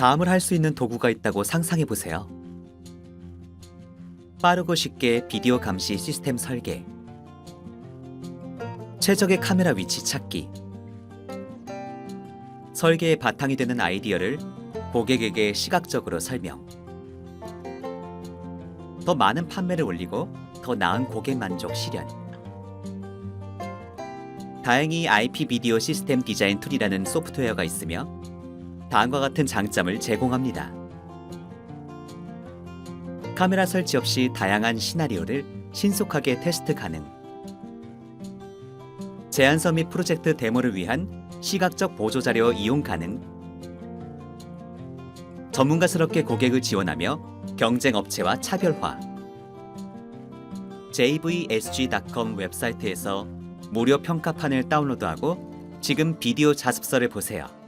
다음을 할 수 있는 도구가 있다고 상상해 보세요. 빠르고 쉽게 비디오 감시 시스템 설계. 최적의 카메라 위치 찾기. 설계의 바탕이 되는 아이디어를 고객에게 시각적으로 설명. 더 많은 판매를 올리고 더 나은 고객 만족 실현. 다행히 IP 비디오 시스템 디자인 툴이라는 소프트웨어가 있으며 다음과 같은 장점을 제공합니다. 카메라 설치 없이 다양한 시나리오를 신속하게 테스트 가능. 제안서 및 프로젝트 데모를 위한 시각적 보조 자료 이용 가능. 전문가스럽게 고객을 지원하며 경쟁 업체와 차별화. jvsg.com 웹사이트에서 무료 평가판을 다운로드하고 지금 비디오 자습서를 보세요.